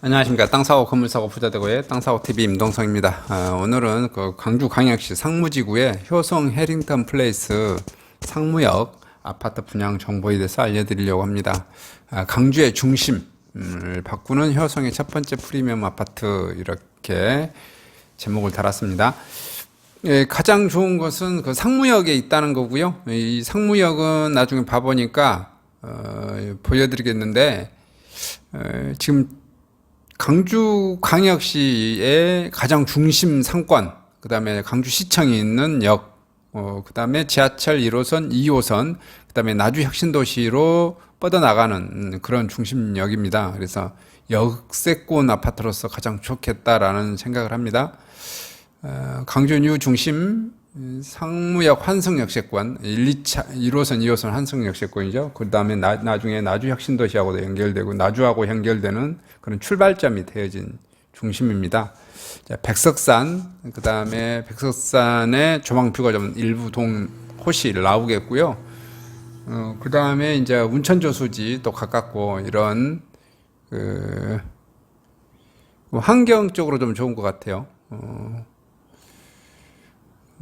안녕하십니까 땅사고 건물사고 부자되고의 땅사고 TV 임동성입니다. 아, 오늘은 그 광주 광역시 상무지구의 효성 해링턴 플레이스 상무역 아파트 분양 정보에 대해서 알려드리려고 합니다. 아, 강주의 중심을 바꾸는 효성의 첫 번째 프리미엄 아파트 이렇게 제목을 달았습니다. 예, 가장 좋은 것은 그 상무역에 있다는 거고요. 이 상무역은 나중에 봐보니까 어, 보여드리겠는데 어, 지금 강주 광역시의 가장 중심 상권, 그 다음에 강주시청이 있는 역, 어, 그 다음에 지하철 1호선, 2호선, 그 다음에 나주 혁신도시로 뻗어나가는 그런 중심역입니다. 그래서 역세권 아파트로서 가장 좋겠다라는 생각을 합니다. 어, 강주 뉴 중심 상무역 환승역세권 1, 2차 1호선, 2호선 환승역세권이죠. 그 다음에 나, 나중에 나주 혁신도시하고도 연결되고 나주하고 연결되는 그런 출발점이 되어진 중심입니다. 자, 백석산 그 다음에 백석산의 조망뷰가 좀 일부 동 호시 나오겠고요. 어, 그 다음에 이제 운천조수지 또 가깝고 이런 그 환경적으로 좀 좋은 것 같아요. 어,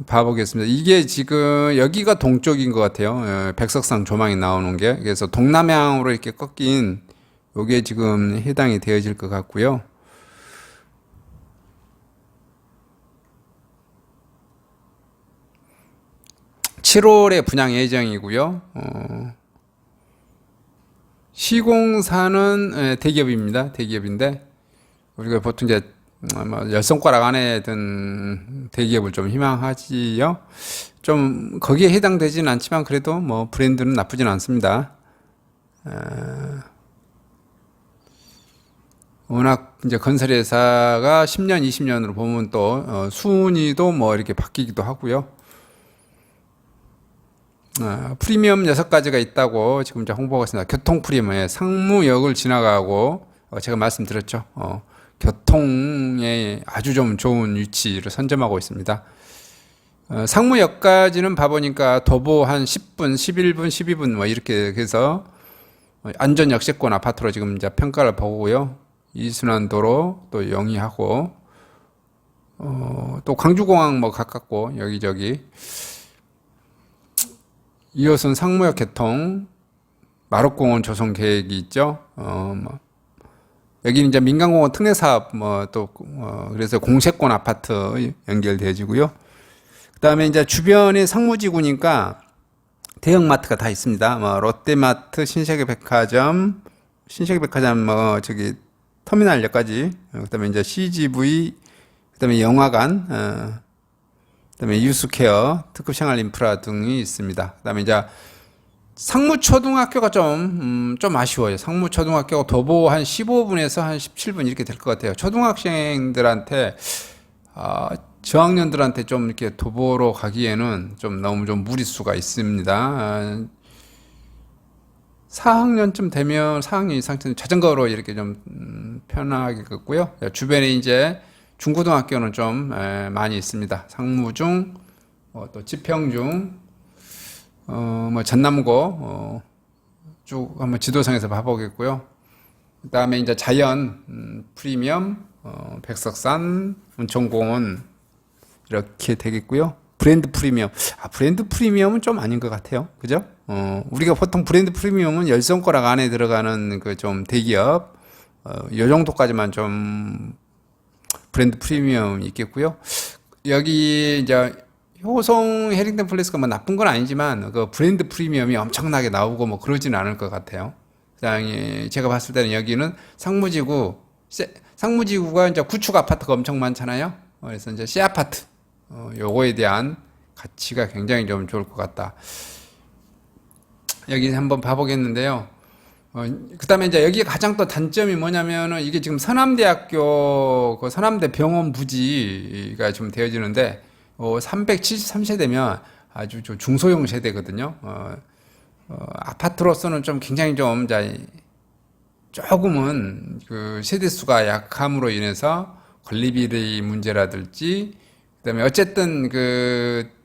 봐보겠습니다. 이게 지금 여기가 동쪽인 것 같아요. 어, 백석산 조망이 나오는 게 그래서 동남향으로 이렇게 꺾인 요게 지금 해당이 되어질 것 같고요. (7월에) 분양 예정이고요. 어, 시공사는 에, 대기업입니다. 대기업인데 우리가 보통 이제 열 손가락 안에 든 대기업을 좀 희망하지요. 좀 거기에 해당되지는 않지만 그래도 뭐 브랜드는 나쁘진 않습니다. 어, 워낙 이제 건설회사가 10년, 20년으로 보면 또 어, 순위도 뭐 이렇게 바뀌기도 하고요. 어, 프리미엄 6가지가 있다고 지금 홍보가 있습니다. 교통 프리미엄에 상무역을 지나가고 어, 제가 말씀드렸죠. 어, 교통에 아주 좀 좋은 위치를 선점하고 있습니다. 어, 상무역까지는 봐보니까 도보 한 10분, 11분, 12분 뭐 이렇게 해서 안전 역세권 아파트로 지금 이제 평가를 보고요. 이순환도로 또 영위하고 어, 또 광주공항 뭐 가깝고 여기저기 2호선 상무역 개통 마록공원 조성 계획이 있죠. 어, 뭐 여기는 이제 민간공원 특례 사업 뭐또 어, 그래서 공세권 아파트 연결되어지고요. 그다음에 이제 주변에 상무지구니까 대형마트가 다 있습니다. 뭐 롯데마트, 신세계 백화점, 신세계 백화점 뭐 저기 터미널역까지 어, 그다음에 이제 CGV 그다음에 영화관 어, 그다음에 유스케어 특급 생활 인프라 등이 있습니다. 그다음에 이제 상무초등학교가 좀, 음, 좀 아쉬워요. 상무초등학교가 도보 한 15분에서 한 17분 이렇게 될 것 같아요. 초등학생들한테, 아, 저학년들한테 좀 이렇게 도보로 가기에는 좀 너무 좀 무리수가 있습니다. 아, 4학년쯤 되면 4학년 이상쯤 자전거로 이렇게 좀 음, 편하게 걷고요. 주변에 이제 중고등학교는 좀 에, 많이 있습니다. 상무중, 어, 또 지평중, 어, 뭐 전남고 어, 쭉 한번 지도상에서 봐보겠고요. 그 다음에 이제 자연 음, 프리미엄 어, 백석산 운천공원 이렇게 되겠고요. 브랜드 프리미엄 아 브랜드 프리미엄은 좀 아닌 것 같아요. 그죠? 어, 우리가 보통 브랜드 프리미엄은 열 손가락 안에 들어가는 그 좀 대기업 어, 요 정도까지만 좀 브랜드 프리미엄 있겠고요. 여기 이제 효성 해링턴 플레이스가 뭐 나쁜 건 아니지만 그 브랜드 프리미엄이 엄청나게 나오고 뭐 그러지는 않을 것 같아요. 그다음에 제가 봤을 때는 여기는 상무지구 상무지구가 이제 구축 아파트가 엄청 많잖아요. 그래서 이제 시 아파트 어, 요거에 대한 가치가 굉장히 좀 좋을 것 같다. 여기 한번 봐보겠는데요. 어, 그 다음에 이제 여기 가장 또 단점이 뭐냐면은 이게 지금 서남대학교 그 서남대 병원 부지가 좀 되어지는데 어, 373세대면 아주 중소형 세대거든요. 어, 어, 아파트로서는 좀 굉장히 좀 조금은 그 세대 수가 약함으로 인해서 관리비의 문제라든지 그다음에 어쨌든 그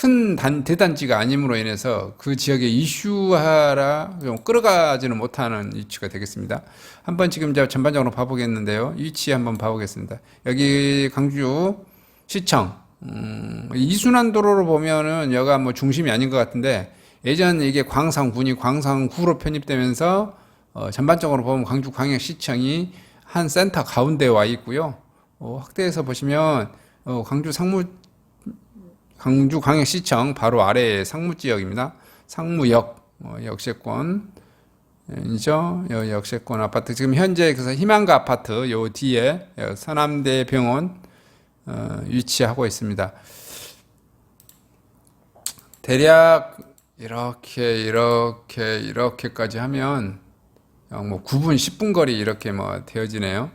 큰 단, 대단지가 아님으로 인해서 그 지역의 이슈화라 좀 끌어가지는 못하는 위치가 되겠습니다. 한번 지금 제가 전반적으로 봐보겠는데요. 위치 한번 봐보겠습니다. 여기 강주 시청, 음, 이순환 도로로 보면은 여가 뭐 중심이 아닌 것 같은데 예전 이게 광산군이 광산구로 편입되면서 어, 전반적으로 보면 광주 광역시청이 한 센터 가운데에 와 있고요. 어, 확대해서 보시면 어, 광주 상무 광주 광역시청 바로 아래에 상무 지역입니다. 상무역 어, 역세권 이죠. 여 역세권 아파트 지금 현재 그래서 희망가 아파트 요 뒤에 여 서남대 병원 어, 위치하고 있습니다. 대략 이렇게 이렇게 이렇게까지 하면 어, 뭐 9분 10분 거리 이렇게 뭐 되어지네요.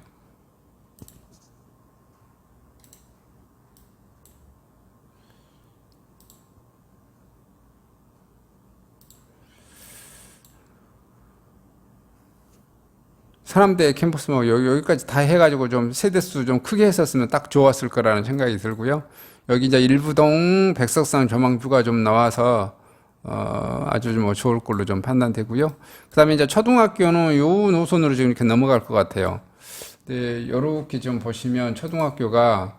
사람대 캠퍼스 뭐 여기, 여기까지 다 해가지고 좀 세대수 좀 크게 했었으면 딱 좋았을 거라는 생각이 들고요. 여기 이제 일부동 백석산 조망주가 좀 나와서 어, 아주 뭐 좋을 걸로 좀 판단되고요. 그 다음에 이제 초등학교는 요 노선으로 지금 이렇게 넘어갈 것 같아요. 네, 요렇게 좀 보시면 초등학교가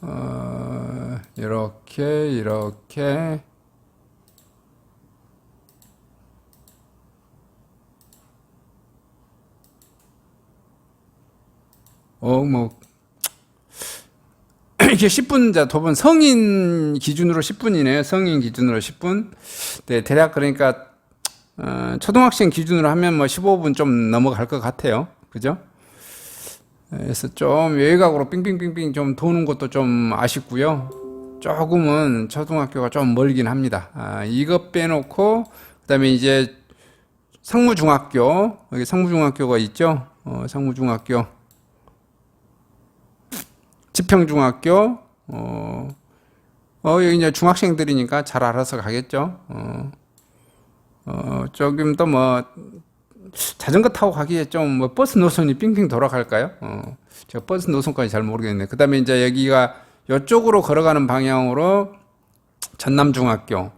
어, 이렇게 이렇게 어, 뭐, 이게 10분, 자, 도번 성인 기준으로 10분이네요. 성인 기준으로 10분. 네, 대략 그러니까, 어, 초등학생 기준으로 하면 뭐 15분 좀 넘어갈 것 같아요. 그죠? 그래서 좀 외곽으로 빙빙빙빙 좀 도는 것도 좀 아쉽고요. 조금은 초등학교가 좀 멀긴 합니다. 아, 이것 빼놓고, 그 다음에 이제 상무중학교, 여기 상무중학교가 있죠? 어, 상무중학교. 지평중학교, 어, 어, 여기 이제 중학생들이니까 잘 알아서 가겠죠. 어, 어, 조금 더 뭐, 자전거 타고 가기에 좀 뭐 버스 노선이 빙빙 돌아갈까요? 어, 제가 버스 노선까지 잘 모르겠네. 그 다음에 이제 여기가 이쪽으로 걸어가는 방향으로 전남중학교,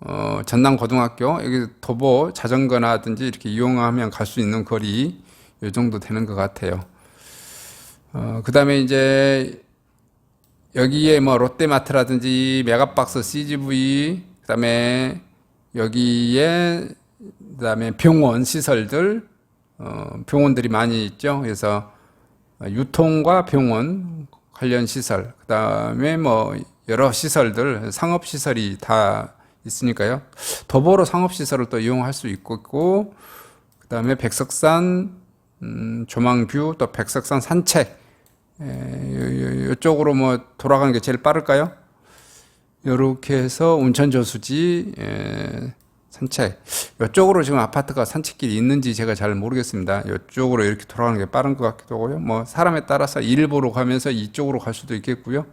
어, 전남고등학교, 여기 도보 자전거나든지 이렇게 이용하면 갈 수 있는 거리, 요 정도 되는 것 같아요. 어, 그 다음에 이제 여기에 뭐 롯데마트라든지 메가박스 CGV, 그 다음에 여기에 그 다음에 병원 시설들, 어, 병원들이 많이 있죠. 그래서 유통과 병원 관련 시설, 그 다음에 뭐 여러 시설들, 상업 시설이 다 있으니까요. 도보로 상업 시설을 또 이용할 수 있고, 그 다음에 백석산 음, 조망뷰 또 백석산 산책 에, 이쪽으로 뭐 돌아가는 게 제일 빠를까요? 이렇게 해서 운천 저수지 에, 산책 이쪽으로 지금 아파트가 산책길이 있는지 제가 잘 모르겠습니다. 이쪽으로 이렇게 돌아가는 게 빠른 것 같기도 하고요. 뭐 사람에 따라서 일 보러 가면서 이쪽으로 갈 수도 있겠고요.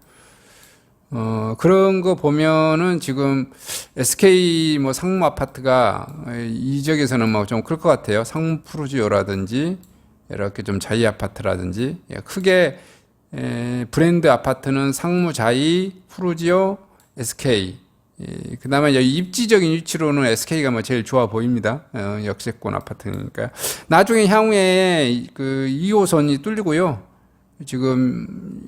어, 그런 거 보면은 지금 SK 뭐 상무 아파트가 이 지역에서는 뭐 좀 클 것 같아요. 상무 푸르지오라든지 이렇게 좀 자이 아파트라든지 예, 크게 에, 브랜드 아파트는 상무 자이 푸르지오 SK 예, 그다음에 입지적인 위치로는 SK가 뭐 제일 좋아 보입니다. 어, 역세권 아파트니까 나중에 향후에 그 2호선이 뚫리고요. 지금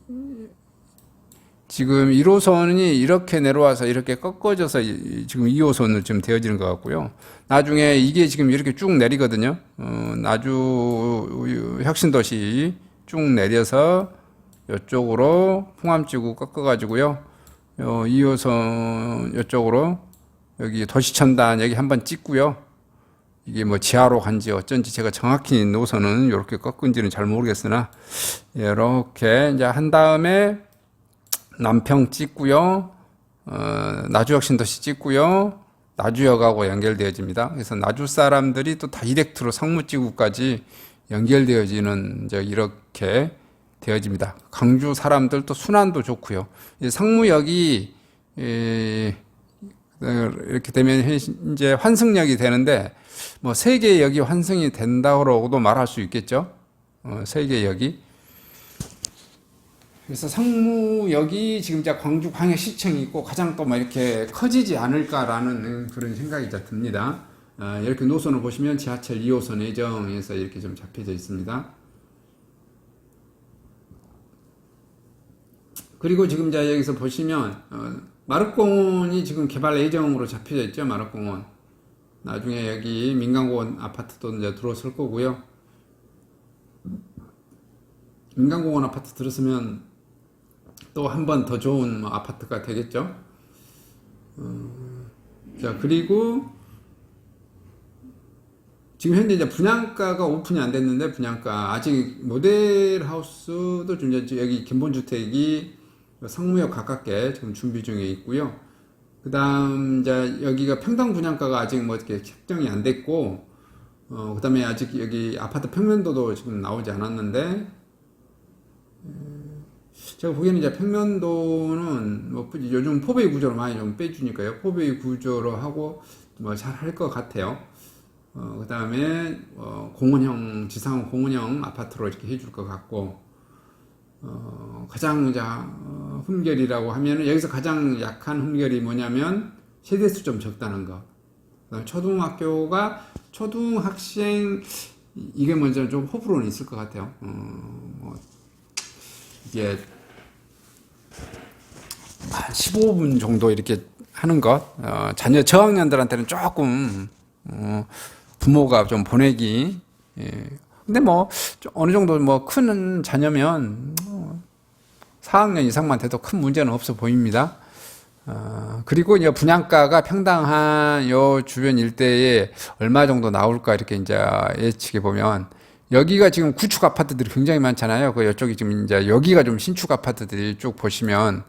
지금 1호선이 이렇게 내려와서 이렇게 꺾어져서 이- 지금 2호선으로 지금 되어지는 것 같고요. 나중에 이게 지금 이렇게 쭉 내리거든요. 어, 나주 혁신도시 쭉 내려서 이쪽으로 홍암지구 꺾어가지고요. 요 2호선 이쪽으로 여기 도시천단 여기 한번 찍고요. 이게 뭐 지하로 간지 어쩐지 제가 정확히 노선은 이렇게 꺾은지는 잘 모르겠으나 이렇게 이제 한 다음에 남평 찍고요. 어, 나주혁신도시 찍고요. 나주역하고 연결되어집니다. 그래서 나주 사람들이 또 다이렉트로 상무지구까지 연결되어지는 이제 이렇게 되어집니다. 강주 사람들 또 순환도 좋고요. 이 상무역이 에, 이렇게 되면 이제 환승역이 되는데 뭐 세계역이 환승이 된다고도 말할 수 있겠죠. 어, 세계역이 그래서 상무역이 지금 이제 광주 광역시청이 있고 가장 또막 이렇게 커지지 않을까라는 그런 생각이 자 듭니다. 아, 이렇게 노선을 보시면 지하철 2호선 예정에서 이렇게 좀 잡혀져 있습니다. 그리고 지금 이제 여기서 보시면 어, 마륵공원이 지금 개발 예정으로 잡혀져 있죠. 마륵공원. 나중에 여기 민간공원 아파트도 이제 들어설 거고요. 민간공원 아파트 들었으면 또 한 번 더 좋은 뭐 아파트가 되겠죠. 어, 자 그리고 지금 현재 이제 분양가가 오픈이 안 됐는데 분양가 아직 모델 하우스도 좀 이제 여기 근본주택이 상무역 가깝게 지금 준비 중에 있고요. 그 다음 이제 여기가 평당 분양가가 아직 뭐 이렇게 책정이 안 됐고 어 그 다음에 아직 여기 아파트 평면도도 지금 나오지 않았는데 제가 보기에는 이제 평면도는 뭐 요즘 포베이 구조로 많이 좀 빼주니까요. 포베이 구조로 하고 뭐 잘 할 것 같아요. 어, 그 다음에 어, 공원형 지상 공원형 아파트로 이렇게 해줄 것 같고 어, 가장 이제 어, 흠결이라고 하면은 여기서 가장 약한 흠결이 뭐냐면 세대수 좀 적다는 거. 초등학교가 초등학생 이게 먼저 좀 호불호는 있을 것 같아요. 어, 뭐 이게 한 15분 정도 이렇게 하는 것, 어, 자녀 저학년들한테는 조금 어, 부모가 좀 보내기. 예. 근데 뭐좀 어느 정도 뭐 큰 자녀면 어, 4학년 이상만 돼도 큰 문제는 없어 보입니다. 어, 그리고 이제 분양가가 평당 한 요 주변 일대에 얼마 정도 나올까 이렇게 이제 예측해 보면 여기가 지금 구축 아파트들이 굉장히 많잖아요. 그 이쪽이 지금 이제 여기가 좀 신축 아파트들이 쭉 보시면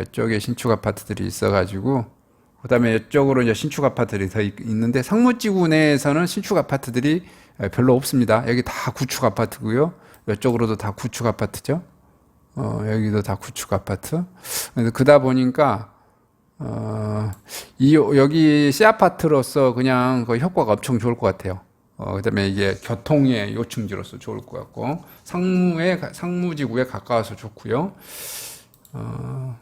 이쪽에 신축 아파트들이 있어가지고 그다음에 이쪽으로 이제 신축 아파트들이 더 있- 있는데 상무지구 내에서는 신축 아파트들이 별로 없습니다. 여기 다 구축 아파트고요. 이쪽으로도 다 구축 아파트죠. 어, 여기도 다 구축 아파트. 그다 보니까 어, 이 여기 시 아파트로서 그냥 그 효과가 엄청 좋을 것 같아요. 어, 그다음에 이게 교통의 요충지로서 좋을 것 같고 상무에 상무지구에 가까워서 좋고요. 어,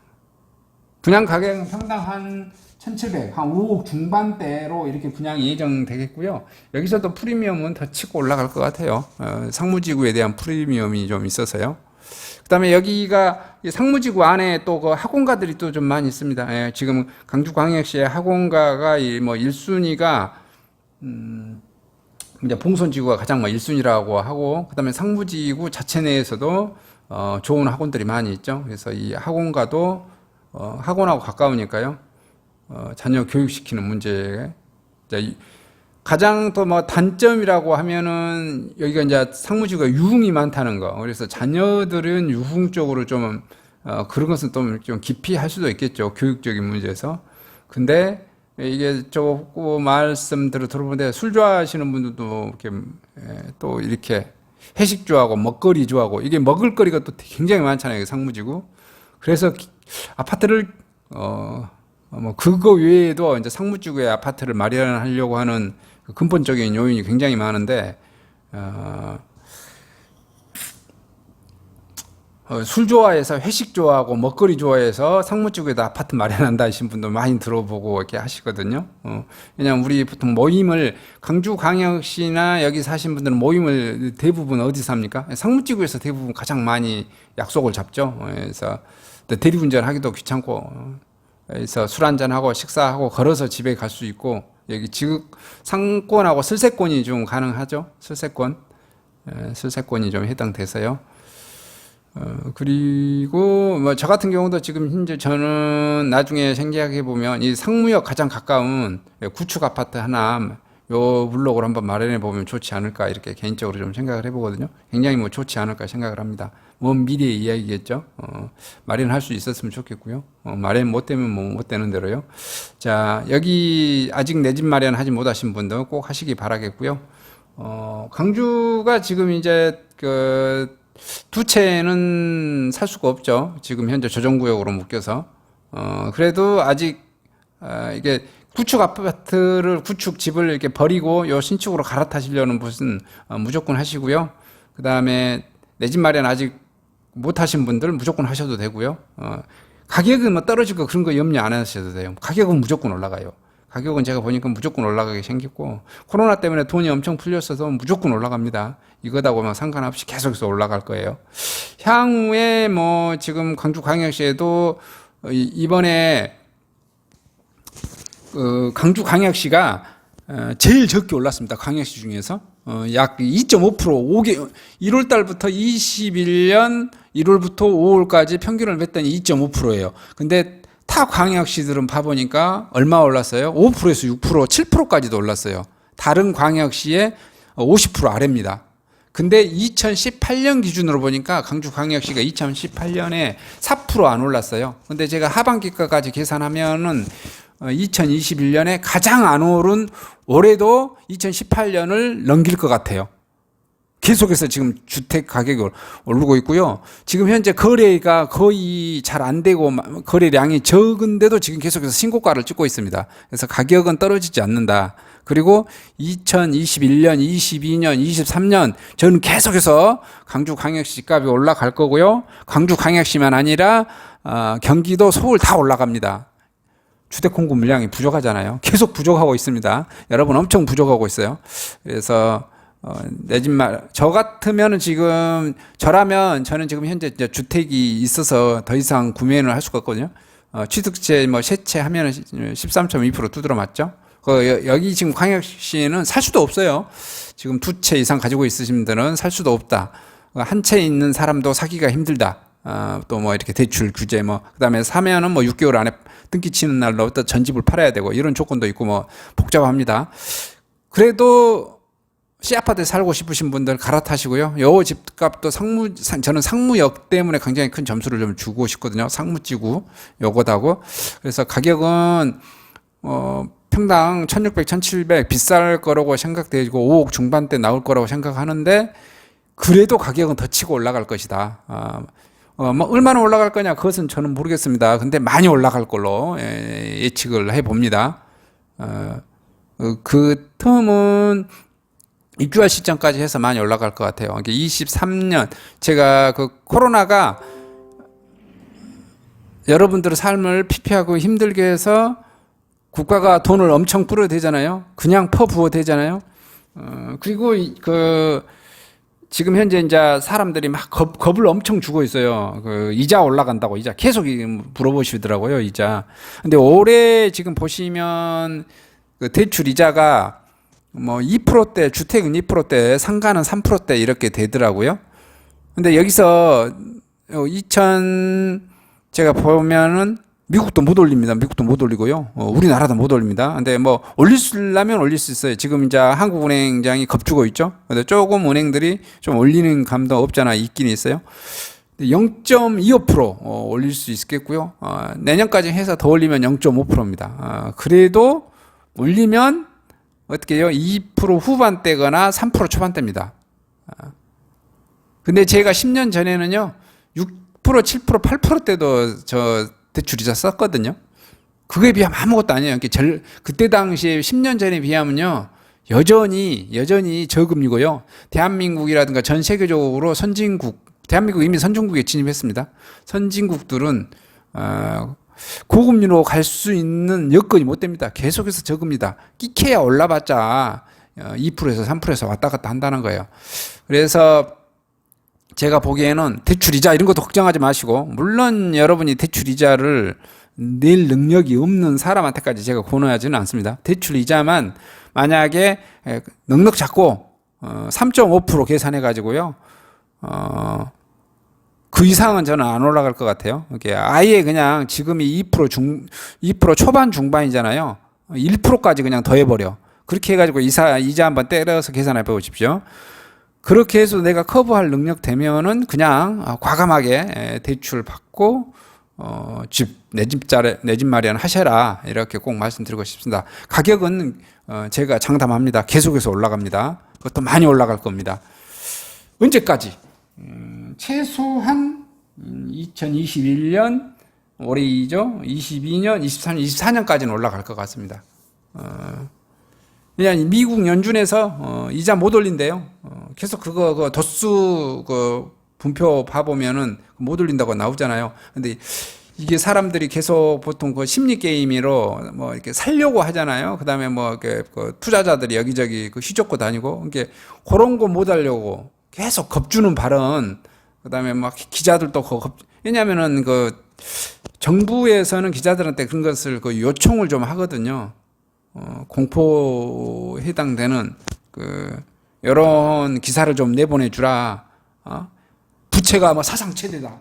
분양 가격은 평당 한 1,700, 한 5억 중반대로 이렇게 분양이 예정되겠고요. 여기서도 프리미엄은 더 치고 올라갈 것 같아요. 어, 상무지구에 대한 프리미엄이 좀 있어서요. 그 다음에 여기가 이 상무지구 안에 또 그 학원가들이 또 좀 많이 있습니다. 예, 지금 강주광역시의 학원가가 이뭐 1순위가 음, 이제 봉선지구가 가장 뭐 1순위라고 하고 그 다음에 상무지구 자체 내에서도 어, 좋은 학원들이 많이 있죠. 그래서 이 학원가도 어, 학원하고 가까우니까요. 어, 자녀 교육시키는 문제 이제 이- 가장 또 뭐 단점이라고 하면은 여기가 이제 상무지구가 유흥이 많다는 거. 그래서 자녀들은 유흥 쪽으로 좀 어, 그런 것은 좀, 좀 깊이 할 수도 있겠죠. 교육적인 문제에서. 근데 이게 조금 말씀들을 들어보는데 술 좋아하시는 분들도 이렇게 에, 또 이렇게 회식 좋아하고 먹거리 좋아하고 이게 먹을 거리가 또 굉장히 많잖아요. 상무지구. 그래서 기- 아파트를 어, 어, 뭐 그거 외에도 이제 상무지구에 아파트를 마련하려고 하는 그 근본적인 요인이 굉장히 많은데 어, 어, 술 좋아해서 회식 좋아하고 먹거리 좋아해서 상무지구에다 아파트 마련한다 하신 분도 많이 들어보고 이렇게 하시거든요. 어, 왜냐면 우리 보통 모임을 강주광역시나 여기 사신 분들은 모임을 대부분 어디서 합니까? 상무지구에서 대부분 가장 많이 약속을 잡죠. 어, 그래서 대리운전 하기도 귀찮고 어, 그래서 술 한잔하고 식사하고 걸어서 집에 갈 수 있고 여기 지극 상권하고 슬세권이 좀 가능하죠. 슬세권. 에, 슬세권이 좀 해당돼서요. 어, 그리고 뭐 저 같은 경우도 지금 현재 저는 나중에 생각해 보면 이 상무역 가장 가까운 구축 아파트 하나 요 블록을 한번 마련해 보면 좋지 않을까 이렇게 개인적으로 좀 생각을 해보거든요. 굉장히 뭐 좋지 않을까 생각을 합니다. 먼 미래의 이야기겠죠. 어, 마련할 수 있었으면 좋겠고요. 어, 마련 못 되면 뭐 못 되는 대로요. 자 여기 아직 내 집 마련하지 못하신 분들 꼭 하시기 바라겠고요. 어, 강주가 지금 이제 그 두 채는 살 수가 없죠. 지금 현재 조정구역으로 묶여서. 어, 그래도 아직, 아, 이게 구축 아파트를, 구축 집을 이렇게 버리고 요 신축으로 갈아타시려는 분은 어, 무조건 하시고요. 그 다음에 내 집 마련 아직 못 하신 분들 무조건 하셔도 되고요. 어, 가격은 뭐 떨어질 거 그런 거 염려 안 하셔도 돼요. 가격은 무조건 올라가요. 가격은 제가 보니까 무조건 올라가게 생겼고 코로나 때문에 돈이 엄청 풀렸어서 무조건 올라갑니다. 이거다 보면 상관없이 계속해서 올라갈 거예요. 향후에 뭐 지금 광주 광역시에도 어, 이- 이번에 어, 강주 광역시가 어, 제일 적게 올랐습니다. 광역시 중에서 어, 약 2.5% 5개 1월 달부터 21년 1월부터 5월까지 평균을 냈더니 2.5%예요. 근데 타 광역시들은 봐보니까 얼마 올랐어요? 5%에서 6%, 7%까지도 올랐어요. 다른 광역시의 50% 아래입니다. 근데 2018년 기준으로 보니까 강주 광역시가 2018년에 4%안 올랐어요. 근데 제가 하반기까지 계산하면은 2021년에 가장 안 오른 올해도 2018년을 넘길 것 같아요. 계속해서 지금 주택 가격이 올- 오르고 있고요. 지금 현재 거래가 거의 잘 안 되고 마- 거래량이 적은데도 지금 계속해서 신고가를 찍고 있습니다. 그래서 가격은 떨어지지 않는다. 그리고 2021년, 22년, 23년 저는 계속해서 강주 광역시 값이 올라갈 거고요. 강주 광역시만 아니라 어, 경기도 서울 다 올라갑니다. 주택 공급 물량이 부족하잖아요. 계속 부족하고 있습니다. 여러분 엄청 부족하고 있어요. 그래서 어, 내집 말, 저 같으면은 지금 저라면 저는 지금 현재 주택이 있어서 더 이상 구매는 할 수가 없거든요. 어, 취득세 뭐 세채 하면은 13.2% 두드러 맞죠? 그 여- 여기 지금 광역시는 살 수도 없어요. 지금 두 채 이상 가지고 있으신 분들은 살 수도 없다. 한 채 있는 사람도 사기가 힘들다. 어, 또뭐 이렇게 대출 규제 뭐 그다음에 사면은 뭐 6개월 안에 등기 치는 날로부터 전집을 팔아야 되고 이런 조건도 있고 뭐 복잡합니다. 그래도 C아파트에 살고 싶으신 분들 갈아타시고요. 요 집값도 상무, 상- 저는 상무역 때문에 굉장히 큰 점수를 좀 주고 싶거든요. 상무지구 요거다고. 그래서 가격은, 어, 평당 1600, 1700 비쌀 거라고 생각되고 5억 중반대 나올 거라고 생각하는데 그래도 가격은 더 치고 올라갈 것이다. 아, 어, 뭐 얼마나 올라갈 거냐 그것은 저는 모르겠습니다. 근데 많이 올라갈 걸로 예, 예측을 해 봅니다. 어, 어, 그 텀은 입주할 시점까지 해서 많이 올라갈 것 같아요. 이게 23년 제가 그 코로나가 여러분들의 삶을 피폐하고 힘들게 해서 국가가 돈을 엄청 뿌려대잖아요. 그냥 퍼부어 대잖아요. 어, 그리고 이- 그 지금 현재 이제 사람들이 막 겁, 겁을 엄청 주고 있어요. 그 이자 올라간다고 이자 계속 이- 물어보시더라고요. 이자. 근데 올해 지금 보시면 그 대출 이자가 뭐 2%대 주택은 2%대 상가는 3%대 이렇게 되더라고요. 근데 여기서 2000 제가 보면은 미국도 못 올립니다. 미국도 못 올리고요. 어, 우리나라도 못 올립니다. 근데 뭐 올릴 수 있으면 올릴 수 있어요. 지금 이제 한국은행장이 겁주고 있죠. 근데 조금 은행들이 좀 올리는 감도 없잖아 있긴 있어요. 0.25% 어, 올릴 수 있겠고요. 어, 내년까지 해서 더 올리면 0.5%입니다. 어, 그래도 올리면 어떻게 해요? 2% 후반대거나 3% 초반대입니다. 아. 근데 제가 10년 전에는요, 6%, 7%, 8%대도 저 대출이자 썼거든요. 그거에 비하면 아무것도 아니에요. 절, 그때 당시에 10년 전에 비하면요, 여전히, 여전히 저금리고요. 대한민국이라든가 전 세계적으로 선진국, 대한민국 이미 선진국에 진입했습니다. 선진국들은, 어, 고금리로 갈 수 있는 여건이 못 됩니다. 계속해서 적습니다. 끼케야 올라봤자 어, 2%에서 3%에서 왔다 갔다 한다는 거예요. 그래서 제가 보기에는 대출 이자 이런 것도 걱정하지 마시고 물론 여러분이 대출 이자를 낼 능력이 없는 사람한테까지 제가 권하지는 않습니다. 대출 이자만 만약에 에, 넉넉 잡고 어, 3.5% 계산해 가지고요. 어, 그 이상은 저는 안 올라갈 것 같아요. 아예 그냥 지금이 2% 중, 2% 초반 중반이잖아요. 1%까지 그냥 더해버려. 그렇게 해가지고 이사, 이자 한번 때려서 계산해 보십시오. 그렇게 해서 내가 커버할 능력 되면은 그냥 아, 과감하게 에, 대출 받고 어, 집, 내 집 자리, 내 집 마련 하셔라. 이렇게 꼭 말씀드리고 싶습니다. 가격은 어, 제가 장담합니다. 계속해서 올라갑니다. 그것도 많이 올라갈 겁니다. 언제까지? 음, 최소한 2021년 올해이죠. 22년, 23년, 24년까지는 올라갈 것 같습니다. 어, 그냥 미국 연준에서 어, 이자 못 올린대요. 어, 계속 그거 그 도수 그 분표 봐보면은 못 올린다고 나오잖아요. 근데 이게 사람들이 계속 보통 그 심리 게임으로 뭐 이렇게 살려고 하잖아요. 그다음에 뭐 이렇게 그 투자자들이 여기저기 그 휘젓고 다니고 이게 그런 거 못 하려고 계속 겁주는 발언. 그다음에 막 기자들도 그 겁, 왜냐면은 그 정부에서는 기자들한테 그런 것을 그 요청을 좀 하거든요. 어, 공포 해당되는 그 이런 기사를 좀 내보내 주라. 어? 부채가 뭐 사상 최대다.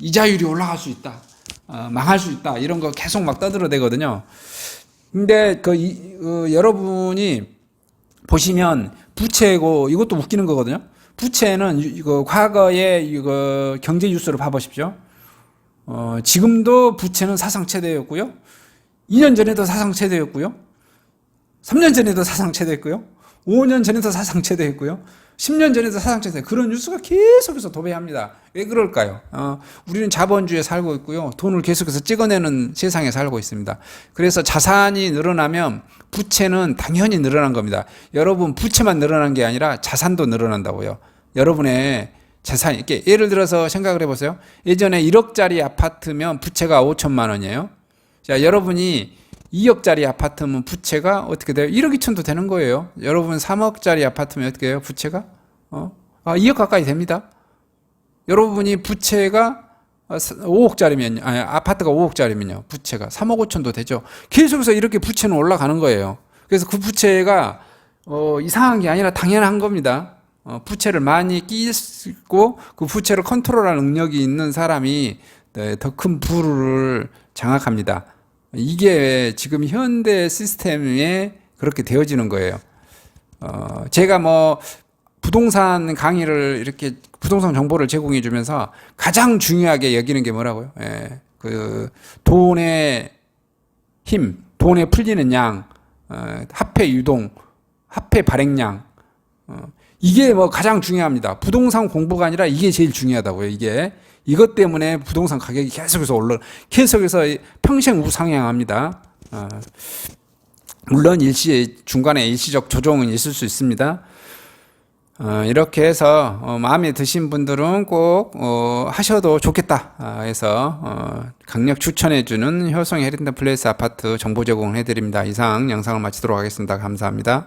이자율이 올라갈 수 있다. 어, 망할 수 있다. 이런 거 계속 막 떠들어대거든요. 근데 그 이, 어, 여러분이 보시면 부채고 이것도 웃기는 거거든요. 부채는 유- 이거 과거에 이거 경제 뉴스를 봐보십시오. 어, 지금도 부채는 사상 최대였고요. 2년 전에도 사상 최대였고요. 3년 전에도 사상 최대였고요. 5년 전에도 사상 최대였고요. 10년 전에도 사상 최대. 그런 뉴스가 계속해서 도배합니다. 왜 그럴까요? 어, 우리는 자본주의에 살고 있고요. 돈을 계속해서 찍어내는 세상에 살고 있습니다. 그래서 자산이 늘어나면 부채는 당연히 늘어난 겁니다. 여러분 부채만 늘어난 게 아니라 자산도 늘어난다고요. 여러분의 재산 이렇게 예를 들어서 생각을 해보세요. 예전에 1억짜리 아파트면 부채가 5천만 원이에요. 자, 여러분이 2억짜리 아파트면 부채가 어떻게 돼요? 1억 2천도 되는 거예요. 여러분 3억짜리 아파트면 어떻게 해요? 부채가? 어? 아, 2억 가까이 됩니다. 여러분이 부채가 5억짜리면, 아니, 아파트가 5억짜리면요. 부채가 3억 5천도 되죠. 계속해서 이렇게 부채는 올라가는 거예요. 그래서 그 부채가, 어, 이상한 게 아니라 당연한 겁니다. 어, 부채를 많이 끼고 그 부채를 컨트롤할 능력이 있는 사람이 네, 더큰 부를 장악합니다. 이게 지금 현대 시스템에 그렇게 되어지는 거예요. 어, 제가 뭐 부동산 강의를 이렇게 부동산 정보를 제공해 주면서 가장 중요하게 여기는 게 뭐라고요? 예, 그 돈의 힘, 돈에 풀리는 양, 어, 화폐 유동, 화폐 발행량, 어, 이게 뭐 가장 중요합니다. 부동산 공부가 아니라 이게 제일 중요하다고요. 이게 이것 때문에 부동산 가격이 계속해서 올라, 계속해서 평생 우상향합니다. 어, 물론 일시 중간에 일시적 조정은 있을 수 있습니다. 어, 이렇게 해서 어, 마음에 드신 분들은 꼭 어, 하셔도 좋겠다 아, 해서 어, 강력 추천해주는 효성 헤린턴 플레이스 아파트 정보 제공을 해드립니다. 이상 영상을 마치도록 하겠습니다. 감사합니다.